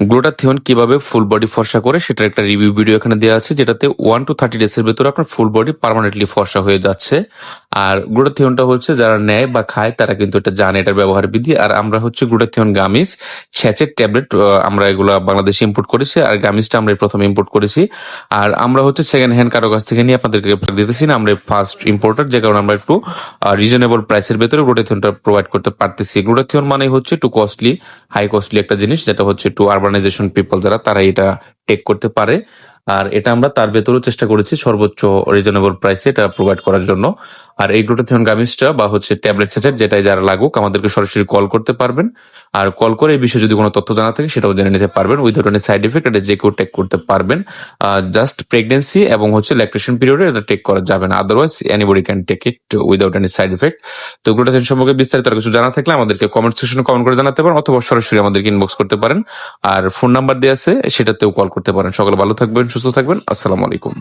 Glutathione কীভাবে full body ফর্সা করে, সেটার একটা রিভিউ ভিডিও এখানে দেওয়া আছে, যেটাতে ওয়ান টু থার্টি ডেজ এর ভেতরে আপনার ফুল বডি পার্মানেন্টলি ফর্সা হয়ে যাচ্ছে। আর গ্লুটাথিয়নটা হচ্ছে যারা নেয় বা খায়, তারা কিন্তু এটা জানে এটার ব্যবহার বিধি। আর আমরা হচ্ছে গ্লুটাথিয়ন গামিস ছ্যাচের ট্যাবলেট আমরা এগুলো বাংলাদেশে ইম্পোর্ট করেছি, আর গামিসটা আমরা প্রথম ইম্পোর্ট করেছি। আর আমরা হচ্ছে সেকেন্ড হ্যান্ড কারও কাছ থেকে নিয়ে আপনাদেরকে দিতেছি না, আমরা ফার্স্ট ইম্পোর্টার যে কারণে আমরা একটু রিজনেবল প্রাইসের ভেতরে গ্লুটাথিয়নটা প্রোভাইড করতে পারতেছি। গ্লুটাথিয়ন মানে হচ্ছে একটু কস্টলি হাই কস্টলি একটা জিনিস, যেটা হচ্ছে একটু আরবানাইজেশন পিপল যারা তারা এটা টেক করতে পারে। আর এটা আমরা তার ভেতরেও চেষ্টা করেছি সর্বোচ্চ রিজনেবল প্রাইসে এটা প্রোভাইড করার জন্য। আর এই গ্লুটাথিয়ন গামিসটা বা হচ্ছে ট্যাবলেট সেচেট যেটাই যারা লাগুক, আমাদেরকে সরাসরি কল করতে পারবেন। আর কল করে এই বিষয়ে যদি কোনো তথ্য জানা থাকে, সেটাও জেনে নিতে পারবেন। উইদাউট এনি সাইড এফেক্ট এটা যে কেউ টেক করতে পারবেন। জাস্ট প্রেগনেন্সি এবং হচ্ছে ল্যাকটেশন পিরিয়ডে এটা টেক করা যাবে না। Otherwise anybody can take it without any side effect তো গ্লুটাথিয়ন সম্পর্কে বিস্তারিত আর কিছু জানা থাকলে আমাদেরকে কমেন্ট সেকশনে কমেন্ট করে জানাতে পারেন, অথবা সরাসরি আমাদেরকে ইনবক্স করতে পারেন। আর ফোন নাম্বার দেওয়া আছে, সেটাতেও কল করতে পারেন। সকাল ভালো থাকবেন সুস্থ থাকবেন। আসসালামু আলাইকুম।